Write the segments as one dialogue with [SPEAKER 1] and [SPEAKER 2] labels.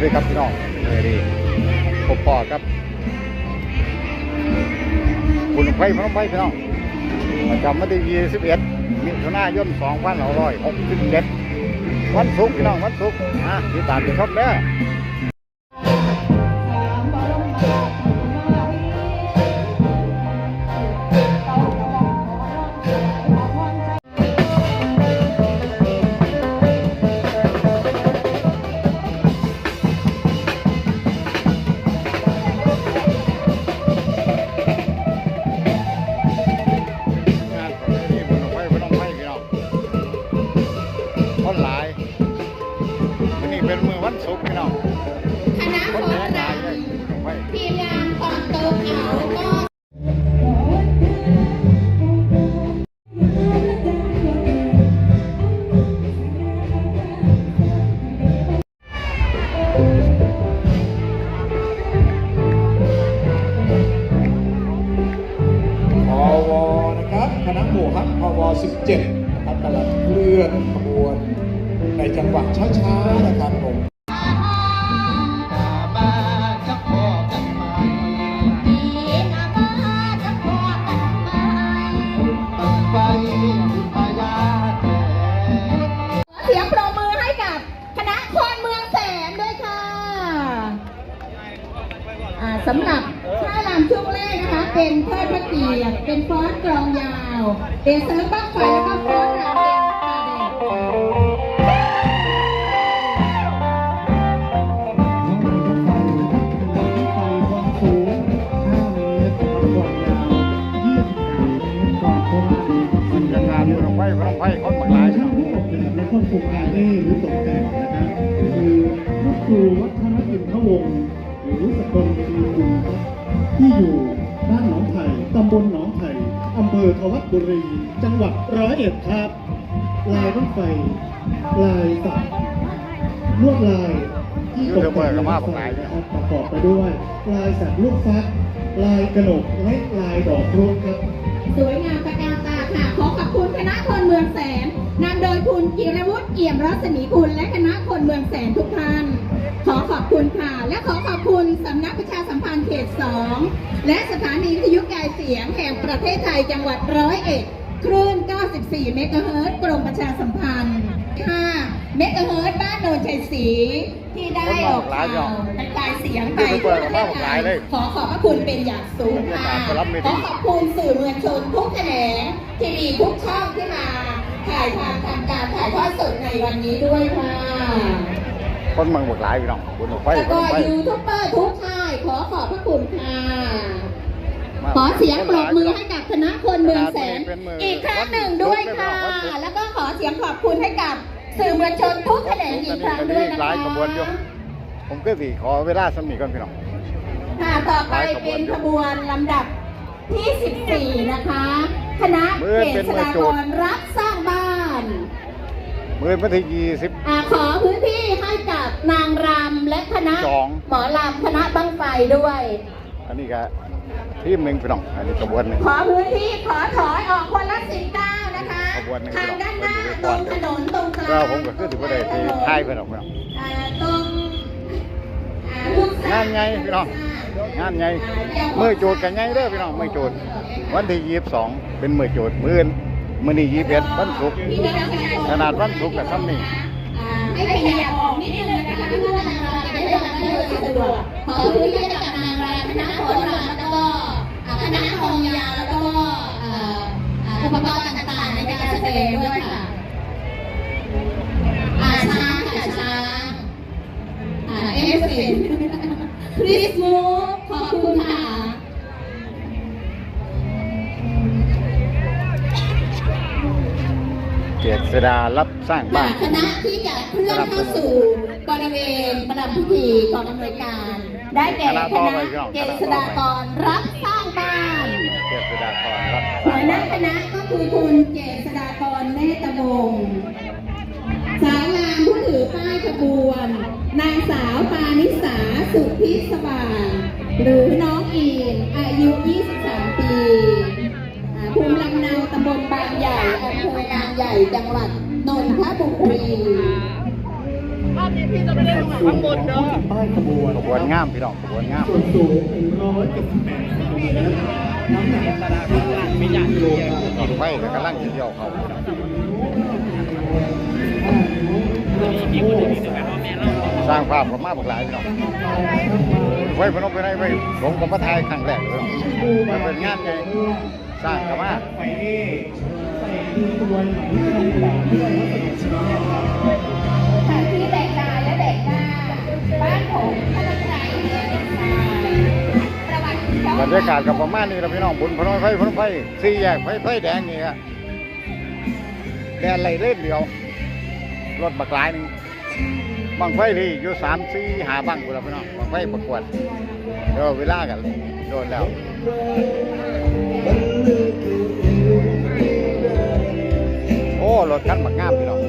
[SPEAKER 1] ด้วยครับพี่น้องเลยดีพบปอครับคุณไฟพร้อมไฟพี่น้องประจำวันที่21มิถุนายน2567วันศุกร์พี่น้องวันศุกร์อะติดตามชมเด้อ
[SPEAKER 2] สำหรับท่ารำช่วงแรกนะคะ เป็นเทิดพระเกียรติเป็นฟ้อนกลองยาวเป็นเซิร์ฟบ้างไฟแล้วก็ฟ้อน
[SPEAKER 3] ที่อยู่บ้านหนองไผ่ตำบลหนองไผ่อำเภอทวัดบุรี จังหวัดร้อยเอ็ดครับ ลายรถไฟ ลายสักลวดลายที่ตกแต่งรถไฟนะครับประกอบไปด้วย ลายสักลูกฟัก ลายกระหนกและลายดอกรุครับ
[SPEAKER 2] สวยงามตระการตาค่ะ ขอขอบคุณคณะคนเมืองแสน นำโดยคุณจิรวุฒิเอี่ยมรัศมีคุณและคณะคนเมืองแสนทุกท่าน ขอขอบคุณค่ะ และขอขอบคุณสำนักประชาสัมพันธ์เขต2และสถานีวิทยุกายเสียงแห่งประเทศไทยจังหวัดร้อยเอ็ดคลื่น 94 เมกะเฮิรตกรมประชาสัมพันธ์ 5 เมกะเฮิรตบ้านโนนชัยศรีที่ได้ออกข่าวกระจายเสียงไปทั่วประเทศไทยขอขอบพระคุณเป็นอย่างสูงค่ะ ขอขอบคุณสื่อมวลชนทุกแขนงทีวีทุกช่องที่มา ถ่ายทำทำการถ่ายทอดสดในวันนี้ด้วยค่ะ
[SPEAKER 1] คนเมืองบักหลายพี่น้องบุญบั้งไฟ
[SPEAKER 2] แล้ว
[SPEAKER 1] บุญ
[SPEAKER 2] ก็
[SPEAKER 1] บั้งไฟ
[SPEAKER 2] ยูทูบเบอร์ทุกค่ายขอขอบพระคุณค่ะ ขอเสียงปรบมือให้กับคณะคนเมืองแสน อีกครั้งหนึ่งด้วยค่ะ แล้วก็ขอเสียงขอบคุณให้กับสื่อมวลชนทุกแขนงอีกครั้งด้วยนะ
[SPEAKER 1] หลาย
[SPEAKER 2] คะ
[SPEAKER 1] ขบวนอยู่ผมก็สิขอเวลาสำนีก่อนพี่น้อง
[SPEAKER 2] ค่ะต่อไปเป็นขบวนลำดับที่ 14 นะคะ คณะเกษตรกรรักสร้างบ้าน
[SPEAKER 1] มือวันที่ยี่สิบ
[SPEAKER 2] อ่าขอพื้นที่ให้กับนางรำและคณะ
[SPEAKER 1] สอง
[SPEAKER 2] หมอลำคณะบั้งไฟด้วย
[SPEAKER 1] อันนี้ก็ทีมหนึ่งพี่น้อง อันนี้ขบวนหนึ่ง
[SPEAKER 2] ขอพื้นที่ขอถอยออกคนละสิบเก้านะคะ
[SPEAKER 1] ขบวนหนึ่ง
[SPEAKER 2] ทางด้านหน้า
[SPEAKER 1] ข
[SPEAKER 2] ต
[SPEAKER 1] บ
[SPEAKER 2] ร
[SPEAKER 1] วน
[SPEAKER 2] ง
[SPEAKER 1] หนึ่ง
[SPEAKER 2] ถนนตรงกลาง
[SPEAKER 1] เราผมก็คือถือว่าได้ที่ท้ายพี่น้องพี่น้อง
[SPEAKER 2] อ่าตรงอ่าลูกสว
[SPEAKER 1] งานไงพี่น้อง งานไงมือโจทย์กันไงเด้อพี่น้องมือโจทย์วันที่ยี่สิบสองเป็นมือโจทย์มืออน มือนี่ยี่สิบเอ็ดวันศุกร์ขนาดวันศุกร์กับซ้ำนี่
[SPEAKER 2] อ่าให้ขยับออกนิดนึงนะคะเพื่อทางเราจะได้ทำให้สะดวกขอพื้นที่ให้กับนางรำคณะโขนรำแล้วก็คณะกองยาวแล้วก็อุปกรณ์ต่างๆในการแสดงด้วยค่ะอ่าช้างค่ะช้างอ่าเอฟเฟนคริสมูขอบคุณค่ะ
[SPEAKER 1] ษดารับสร้างบ้าน
[SPEAKER 2] คณะที่จะเคลื่อนเข้าสู่บริเวณประดับพิธีกองอำนวยการ ได้แก่คณะเกษตรกรรับสร้างบ้าน
[SPEAKER 1] เจษดากรรับส
[SPEAKER 2] หั
[SPEAKER 1] ร้าง
[SPEAKER 2] วหน้า
[SPEAKER 1] บ้าน
[SPEAKER 2] คณะก็คือคุณเจษฎากรเนตรวงศ์สาวงามผู้ถือป้ายขบวน นางสาวปานิสาสุทธิสว่างหรือน้องอีนอายุ 23 ปีอ่า ภูมิลำเนาตำบลบางใหญ่อำเภอบางใหญ่ จังหวัดนนทบุรี
[SPEAKER 4] อบนี้พี่จะไม่ได้ลงข้างบนเด้อ
[SPEAKER 3] ใต้ขบวน
[SPEAKER 1] ขบวนงามพี่น้องขบวนงาม
[SPEAKER 3] ส่วนสูง178เซนติเมตรน้ำหนักกิโลกรัม
[SPEAKER 1] ดอกไฟก็กำลังจะเดียวเขาสร้างภาพกับมาบักหลายพี่น้องไว้พนมไปไหนไว้ผมกับมาทายครั้งแรกเลยเป็นงานไง สร้างกับมา
[SPEAKER 3] ไฟนี่ใส่ดีตัวหนังทำบาด้วยวัสดุชนิดนี้ครับ
[SPEAKER 2] ทางที่แบกกายและแบกหน้าบ้านผมพนักงานเรียนชายประวัติย้อน
[SPEAKER 1] บรรยากาศกับประมาณนี้นะพี่น้องบุญพนมไฟพนมไฟสี่แยกไฟไฟแดงนี่ฮะแดนไหลเล่นเดียวรถบักหลายหนึงบังไฟดีอยู่สามสี่หาบังกูแล้วพี่น้องบังไฟประกวดเดี๋ยวเวลากันโดนแล้ว โอ้รถคันบักงามพี่น้อง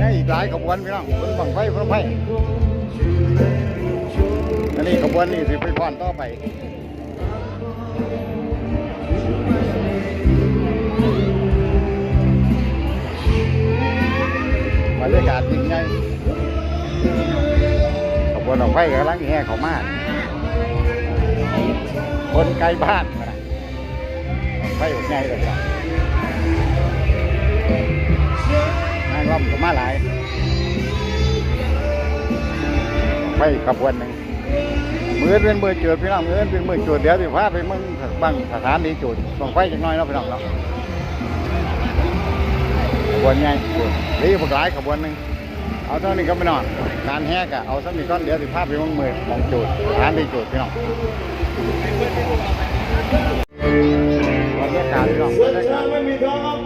[SPEAKER 1] ยังอีกหลายขบวนพี่น้องบนบังไฟพนมไฟอันนี้ขบวนนี้สิไปพรต่อไป บรรยากาศจริงไงขบวนออกไฟกำลังแห่เขามาคนไกลบ้านนะออกไฟออกไงเลยจ้ะนางรำก็มาหลายไฟขบวนหนึ่งมือเป็นมือจุดพี่น้องมือเป็นมือจุดเดี๋ยวสิพาไปมึงบางสถานีจุดส่องไฟจักน้อยเนาะพี่น้องเนาะ บวนไงนี่พวกหลายขบวนหนึ่งเอาเท่านี้ก็ไม่นอนการแหกอะเอาสักนิดก้อนเดี๋ยวสิภาพไปมองมือมองจูดฐานที่จูดพี่น้องบรรยากาศพี่น้องบรรยากาศ
[SPEAKER 5] ไม่มีท้อครับ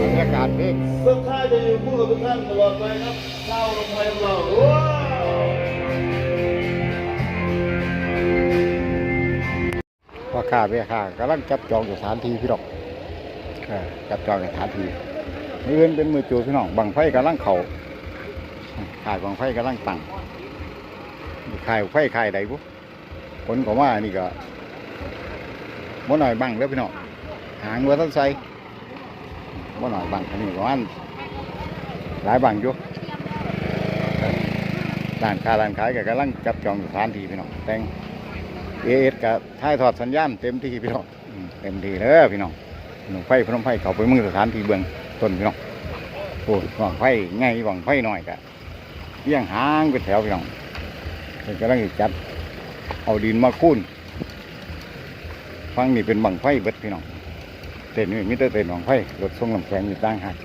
[SPEAKER 1] บรรยากาศพี่
[SPEAKER 5] เพื่อข้าจะอยู่คู่กับทุกท่านตลอดไปครับเศร้าลงไปของเราว้าว
[SPEAKER 1] พ่อข้าแม่ข้ากำลังจับจองสถานที่พี่น้องเออจับจองสถานที่ มืออื่นเป็นมือจูพี่น้องบังไฟกำลังเข่าขายบังไฟกำลังตั้งขายไฟขายใดปุ๊ผลของว่านี่ก็บ่หน่อยบังเด้อพี่น้องหางวัวต้นไทรบ่หน่อยบังอันนี้ประมาณหลายบังอยู่ร้านค้าร้านขายก็กำลังจับจองสถานที่พี่น้องแต่งเอเอสกับถ่ายทอดสัญญาณเต็มที่พี่น้องเต็มที่เลยพี่น้องไฟพร้อมไฟเขาไปมึงสถานที่เบื้อง ต้นพี่น้องโอ้หวังไฟไงหวังไฟหน่อยกะเลี้ยงหางเป็นแถวพี่น้องเพิ่นกำลังจัด เอาดินมาคูนฟังนี่เป็นบังไฟเบิดพี่น้องเต้นนี่มิเตอร์เต้นบังไฟรถส่งลำแข็งอยู่ตั้งหาก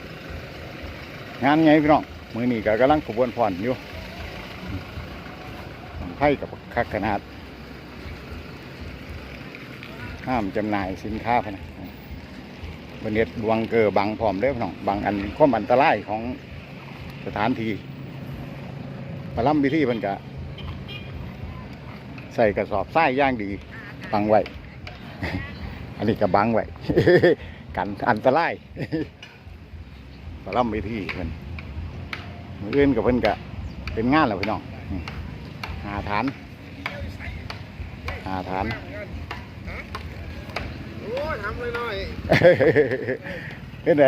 [SPEAKER 1] งานไงพี่น้องมือนี้ก็กำลังขบวนพรอยู่บังไฟกับคักขนาด ห้ามจำหน่ายสินค้าพะนะ บเน็ตดวงเกอบังพร้อมเด้อพี่น้องบังอันความอันตรายของสถานที่ประลัมพิธีเพิ่นกะใส่กระสอบทรายย่างดีบังไว้ อันนี้ก็บังไว้ กันอันตรายประลัมพิธีเพิ่นมืออื่นกับเพิ่นกะเป็นงานแล้วพี่น้องหาฐานหาฐาน เป็นไง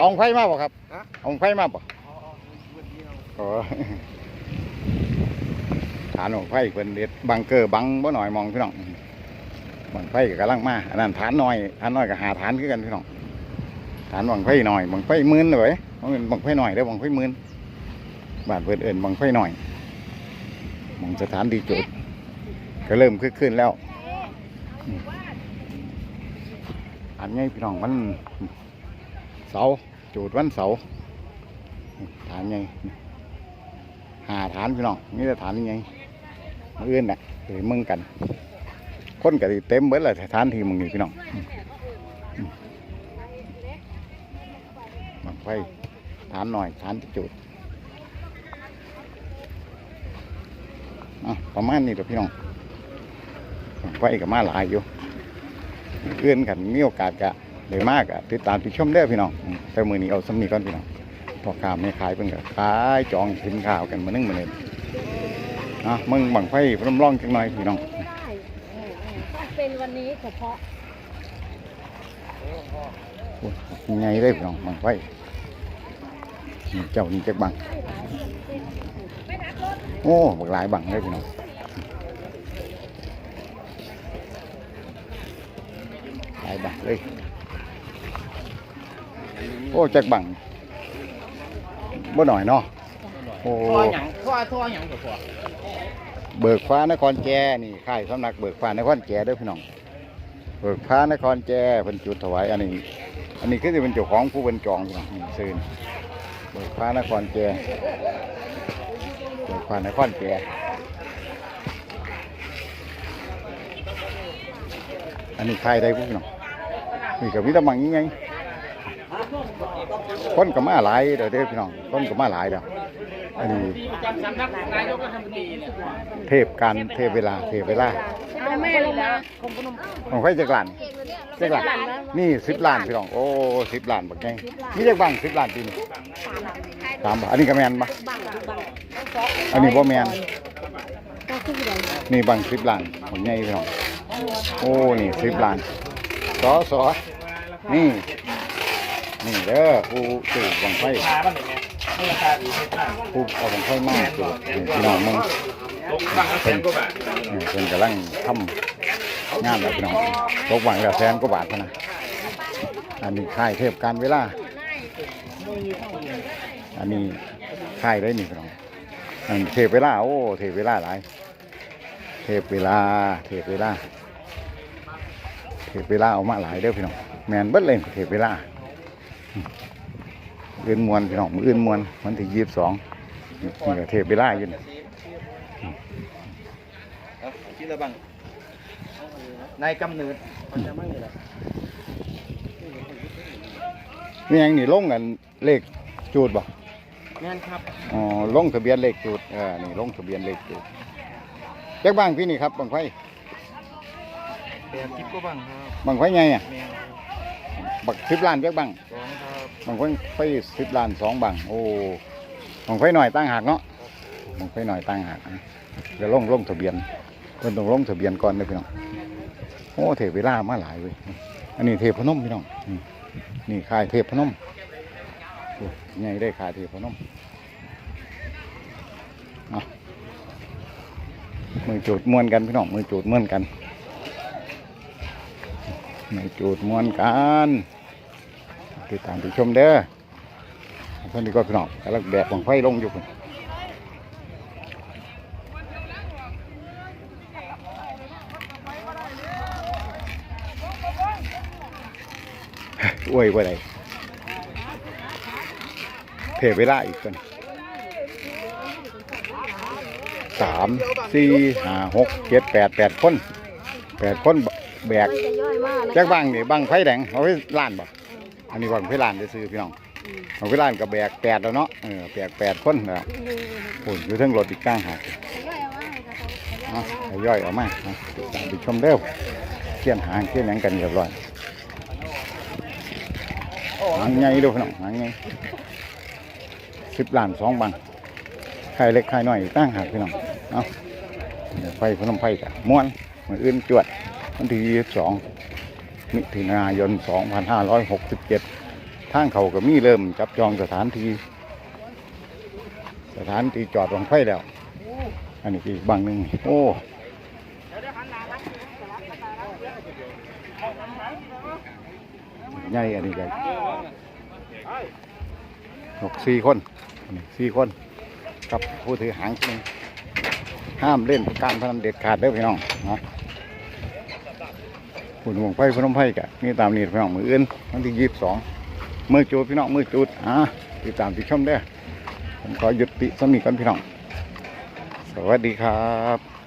[SPEAKER 1] เอาไฟมาบ่ครับเอาไฟมาบ่อ๋อฐานของไฟเป็นเด็ดบังเกอร์บังบ่หน่อยมองพี่น้องบังไฟก็กำลังมาอันนั้นฐานน้อยฐานน้อยก็หาฐานคือกันพี่น้องฐานบังไฟหน่อยบังไฟหมื่นเลยเพราะมันบังไฟหน่อยได้อบังไฟหมื่นบ้านเพิ่นเอิ้นบังไฟหน่อยมองสถานที่จุดก็เริ่มคึกคืนแล้ว อันนี้พี่น้องมันเสาร์จูดวันเสาร์ฐานไงหาฐานพี่น้องนี่จะฐานยังไงมืออื่นน่ะไปมึงกัน คนก็สิเต็มเบิดเลยฐานที่มึงนี่พี่น้องอืมอืมบังไฟฐานหน่อยฐานจุดประมาณนี้เดี๋ยวพี่น้องบังไฟกับมาหลายอยู่ อนกันมีโอกาสกะเลยมากอะติดตามติดชมได้อพี่น้องอืมแต่มือนี้เอาสำนีก่อนพี่น้องพอข้าวไม่ขายเพิ่งก็ขายจองสินข้าวกันมานึ่งมาเลยอะมึงบังไฟพร้อมร่องจังหน่อยพี่น้อง
[SPEAKER 4] เป็นวันนี้เฉพาะ
[SPEAKER 1] โอ้ยยังไงเลยพี่น้องบังไฟนี่เจ้านี่จักบังโอ้บักหลายบังเลยพี่น้องหลายบังเลย โอ้จักบังบ่หน่อยเนาะโอ้
[SPEAKER 6] ท่อหยังท่อท่อหยังกับพวก
[SPEAKER 1] เบิกฟ้านครแจนี่ค่ายสำนักเบิกฟ้านครแจเด้อพี่น้อง เบิกฟ้านครแจเป็นจุดถวายอันนี้ อันนี้คือจะเป็นเจ้าของผู้เป็นจองพี่น้องนี่ซื้อนี่เบิกฟ้านครแจเบิกฟ้านครแจอันนี้ค่ายได้พวกพี่น้อง นี่กับวิตามังยังไงคนก็มาหลายเด้อเด้อพี่น้องคนก็มาหลายเด้ออันนี้
[SPEAKER 6] จำสำนักนายกรัฐมนตรีเนี่ย
[SPEAKER 1] เทพการเทพเวลาเทพเวลา
[SPEAKER 4] เอาแม่ลงมา
[SPEAKER 1] ของใครจักรล้านจักรล้านนี่สิบล้านพี่น้องโอ้สิบล้านบักไงนี่จักบังสิบล้านปีนี่สามบาทอันนี้ก็แมนปะอันนี้บ่แมนนี่บังสิบล้านบักไงพี่น้องโอ้นี่สิบล้าน สอสอนี่ นี่เด้อผู้ตื่นบังไฟผู้เอาบังไฟมากตื่นพี่น้องมึงเพิ่นเออเพิ่นกำลังทำงานแล้วพี่น้องตกหวังแล้วแสนกว่าบาทพะนะอันนี้ค่ายเทพการเวลา อันนี้ค่ายได้นี่พี่น้องอันเทพเวลาโอ้เทพเวลาหลายเทพเวลาเทพเวลา เทพเวลาเอามาหลายเด้อพี่น้องแมนเบิดเลยเทพเวลาอื่นมวนพี่น้องมืออื่นมวนวันที่ยี่สิบสองนี่ก็เทพเวลาอยู่นี่
[SPEAKER 6] ที่ระบังนายกำเนิดมันจะมั่งอยู่แล้ว
[SPEAKER 1] มีหยังนี่ลงกันเลขจูดบ่
[SPEAKER 6] แม่นครับ
[SPEAKER 1] อ๋อลงทะเบียนเลขจุดเออนี่ลงทะเบียนเลขจุดแจ็คบ้างพี่นี่ครับบางไฟ
[SPEAKER 6] แปดทิพย์ก็บังครับ
[SPEAKER 1] บางไฟไงอะ
[SPEAKER 6] แม่น
[SPEAKER 1] บักสิบล้านแจ็คบ้าง
[SPEAKER 6] สองครับ
[SPEAKER 1] บางไฟไฟสิบล้านสองบางโอ้บางไฟหน่อยตั้งหักเนาะบางไฟหน่อยตั้งหักนะเดี๋ยวลงลงทะเบียนเพิ่นต้องลงทะเบียนก่อนเลยพี่น้องโอ้เทพเวลามาหลายเว้ยอันนี้เทพพนมพี่น้องนี่นี่ค่ายเทพพนมโอ้ไงได้ค่ายเทพพนมเอามือจูดม้วนกันพี่น้องมือจูดม้วนกัน มือจูดมวนกันติดตามติดชมเด้อเพื่อนดีก็พี่น้องกำลังแบกบังไฟลงอยู่พุ่นอวยว่าไรเพเวลาอีกคนสามสี่ห้าหกเจ็ดแปดแปดคนแปดคน แบก
[SPEAKER 4] จะย่อยมากเลย
[SPEAKER 1] แจ็คบังนี่บังไฟแดงเอาไว้ล้านบ่อันนี้บังไฟล้านได้ซื้อพี่น้องเอาไว้ล้านกับแบกแปดแล้วเนาะเออแบกแปดคนแล้วโอ้ยอยู่เทั้งรถอีกก้างหากเอาเอาย่อยออกมาเอาติดตามไปชมเด้อเขียนหางเขียนหยังกันเรียบร้อยหางใหญ่ดูพี่น้องหางใหญ่สิบล้านสองบังไข่เล็กไข่น้อยตั้งหากพี่น้องเอาเดี๋ยวไฟพนมไฟกะม้วนมืออื่นจวด วันที่ 22 มิถุนายน 2567 ทางเขาก็มีเริ่มจับจองสถานที่ สถานที่จอดรองไฟแล้ว อันนี้อีกบางหนึ่งโอ้ใหญ่อันนี้ใหญ่หกสี่คนสี่คนกับผู้ถือหางคนหนึ่งห้ามเล่นการพนันเด็ดขาดเด้อพี่น้องนะ ฝุ่นหวงไฟพนมไฟกะนี่ตามนี่พี่น้องมืออื่นวันที่ยี่สิบสองมือจูดพี่น้องมือจูดอ่าติดตามติดชมได้ผมขอหยุดติสมีกันพี่น้อง สวัสดีครับ